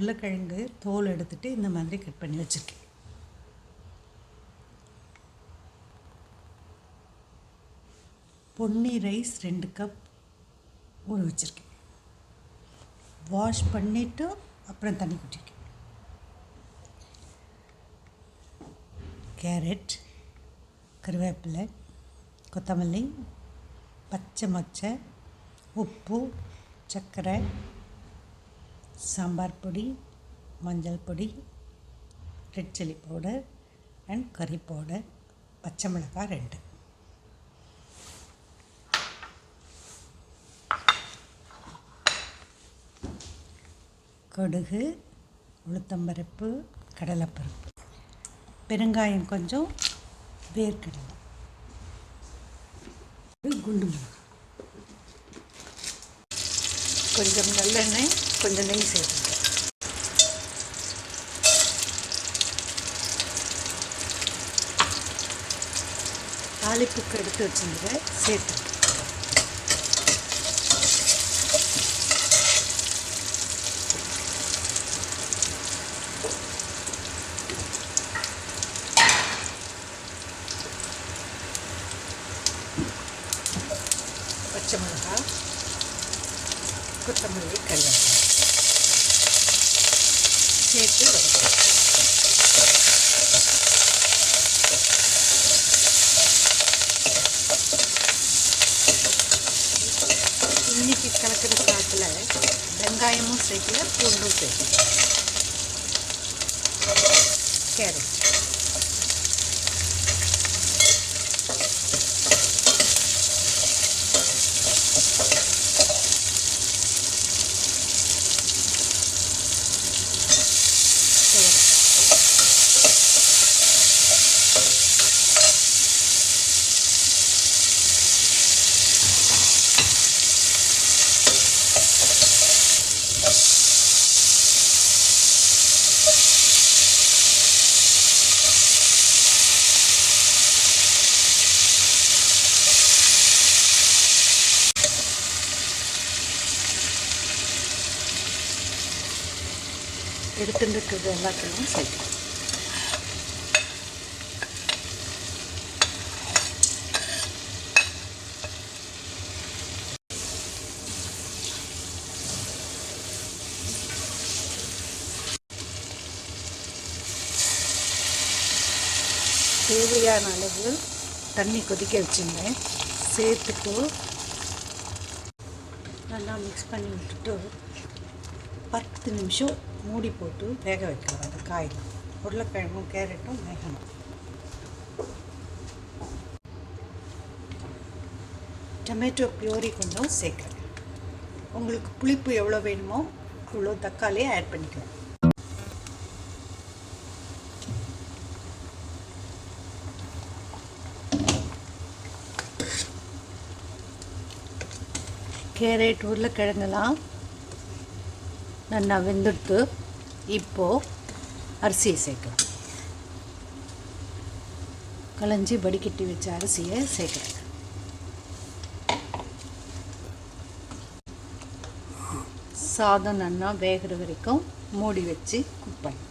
உருளைக்கிழங்கு தோல் எடுத்துகிட்டு இந்த மாதிரி கட் பண்ணி வச்சுருக்கேன். பொன்னி ரைஸ் ரெண்டு கப் ஊற வச்சுருக்கேன். வாஷ் பண்ணிவிட்டு அப்புறம் தண்ணி குட்டிருக்கேன் கேரட் கருவேப்பிலை கொத்தமல்லி பச்சை மொச்சை உப்பு சர்க்கரை சாம்பார் பொடி மஞ்சள் பொடி red chilli powder and curry powder பச்சை மிளகாய் ரெண்டு. கடுகு உளுத்தம்பருப்பு கடலைப்பருப்பு. பெருங்காயம் கொஞ்சம் வேர்க்கடலை. குண்டு மிளகாய். கொஞ்சம் நல்லெண்ணெய் கொஞ்சம் நெய் சேர்த்துக்கேன் தாளிப்புக்கு எடுத்து வச்சுருந்த சேர்த்துக்கேன் பச்சை மிளகாய். கொத்தமல்லி கருவேப்பிலை. சேர்த்து வதக்கலாம் இன்னைக்கு கலக்கிற சாத்தில் வெங்காயமும் சேர்க்கல பூண்டும் சேர்க்கல கேரட். எடுத்துட்டு எல்லாத்தையும் சேர்க்கலாம் தேவையான அளவு தண்ணி கொதிக்க வச்சுருந்தேன். சேர்த்துட்டு நல்லா மிக்ஸ் பண்ணி விட்டுட்டு பத்து நிமிஷம் மூடி போட்டு வேக வைக்கலாம். அந்த காய் உருளைக்கிழங்கும் கேரட்டும் வேகணும் டொமேட்டோ பியூரி கொஞ்சம் சேர்க்குறேன். உங்களுக்கு புளிப்பு எவ்வளோ வேணுமோ அவ்வளோ தக்காளியை ஆட் பண்ணிக்கலாம். கேரட் உருளைக்கிழங்குலாம் நல்லா வெந்துட்டு இப்போது அரிசியை சேர்க்கலாம். களைஞ்சி வடிகட்டி வச்ச அரிசியை சேர்க்குறேன் சாதம் நல்லா வேகிற வரைக்கும் மூடி வச்சு குக் பண்ணு